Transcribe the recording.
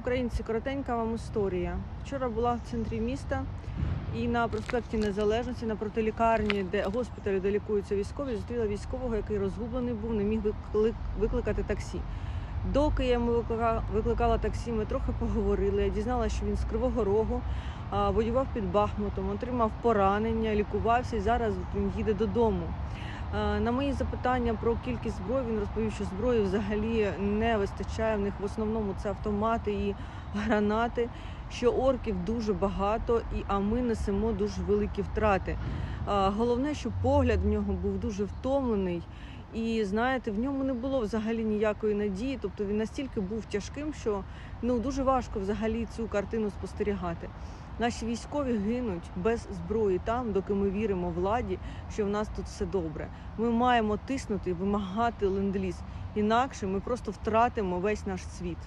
Українці, коротенька вам історія. Вчора була в центрі міста і на проспекті Незалежності, напроти лікарні, де госпіталю, де лікуються військові, зустріла військового, який розгублений був, не міг викликати таксі. Доки я йому викликала таксі, ми трохи поговорили. Я дізналася, що він з Кривого Рогу воював під Бахмутом, отримав поранення, лікувався і зараз він їде додому. Е, На мої запитання про кількість зброї він розповів, що зброї взагалі не вистачає. В них в основному це автомати і гранати. Що орків дуже багато, і а ми несемо дуже великі втрати. Головне, що погляд в нього був дуже втомлений, і знаєте, в ньому не було взагалі ніякої надії. Тобто він настільки був тяжким, що ну дуже важко взагалі цю картину спостерігати. Наші військові гинуть без зброї там, доки ми віримо владі, що в нас тут все добре. Ми маємо тиснути вимагати ленд-ліз. Інакше ми просто втратимо весь наш світ.